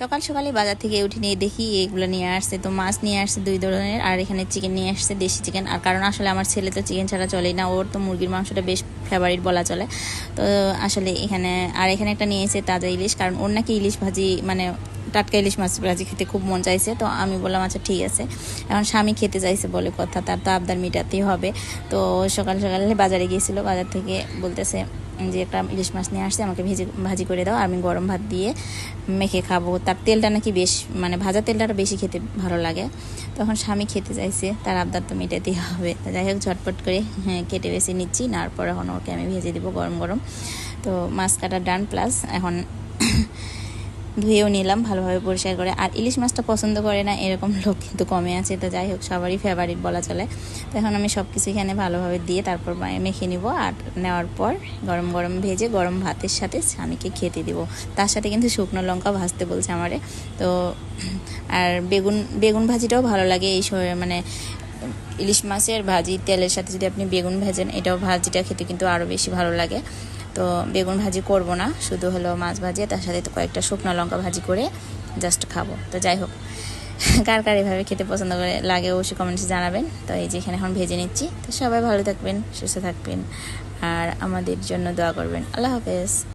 সকাল সকালে বাজার থেকে উঠে নিয়ে দেখি এগুলো নিয়ে আসছে, তো মাছ নিয়ে আসছে দুই ধরনের, আর এখানে চিকেন নিয়ে আসছে দেশি চিকেন আর কারণ আসলে আমার ছেলে তো চিকেন ছাড়া চলেই না, ওর তো মুরগির মাংসটা বেশ ফেভারিট বলা চলে। তো আসলে এখানে, আর এখানে একটা নিয়েছে তাজা ইলিশ, কারণ ওর নাকি ইলিশ ভাজি মানে টাটকা ইলিশ মাছ ভাজি খেতে খুব মন চাইছে, তো আমি বললাম আচ্ছা ঠিক আছে। এখন স্বামী খেতে চাইছে বলে কথা, তার তো আবদার মেটাতেই হবে। তো সকাল সকালে বাজারে গিয়েছিল, বাজার থেকে বলতেছে যে, একটা ইলিশ মাছ নিয়ে আসছে, আমাকে ভেজে, ভাজি করে দাও আমি গরম ভাত দিয়ে মেখে খাব। তার তেলটা নাকি বেশ মানে ভাজা তেলটা বেশি খেতে ভালো লাগে। তখন স্বামী খেতে চাইছে, তার আবদার তো মেটাতেই হবে। যাই হোক, ঝটপট করে হ্যাঁ কেটে বেছে নিচ্ছি নার পর এখন ওকে আমি ভেজে দিব গরম গরম। তো মাছ কাটা ডান প্লাস এখন ধুয়েও নিলাম, ভালোভাবে পরিষ্কার করে। আর ইলিশ মাছটা পছন্দ করে না, এরকম লোক কিন্তু কমে আছে। তো যাই হোক, সবারই ফেভারিট বলা চলে। তো এখন আমি সব কিছু এখানে ভালোভাবে দিয়ে তারপর মেখে নিব। আর নেওয়ার পর গরম গরম ভেজে গরম ভাতের সাথে স্বামীকে খেতে দিব। তার সাথে কিন্তু শুকনো লঙ্কা ভাজতে বলছে আমারে। তো আর বেগুন বেগুন ভাজিটাও ভালো লাগে এই মানে ইলিশ মাছের ভাজি, তেলের সাথে যদি আপনি বেগুন ভেজেন, এটাও ভাজিটা খেতে কিন্তু আরও বেশি ভালো লাগে। তো বেগুন ভাজি করব না, শুধু হলো মাছ ভাজি, তার সাথে তো কয়েকটা শুকনো লঙ্কা ভাজি করে জাস্ট খাব। তো যাই হোক, কার কার এভাবে খেতে পছন্দ করে লাগে অবশ্যই কমেন্টসে জানাবেন। তো এই যে এখানে এখন ভেজে নিচ্ছি। তো সবাই ভালো থাকবেন, সুস্থ থাকবেন, আর আমাদের জন্য দোয়া করবেন। আল্লাহ হাফেজ।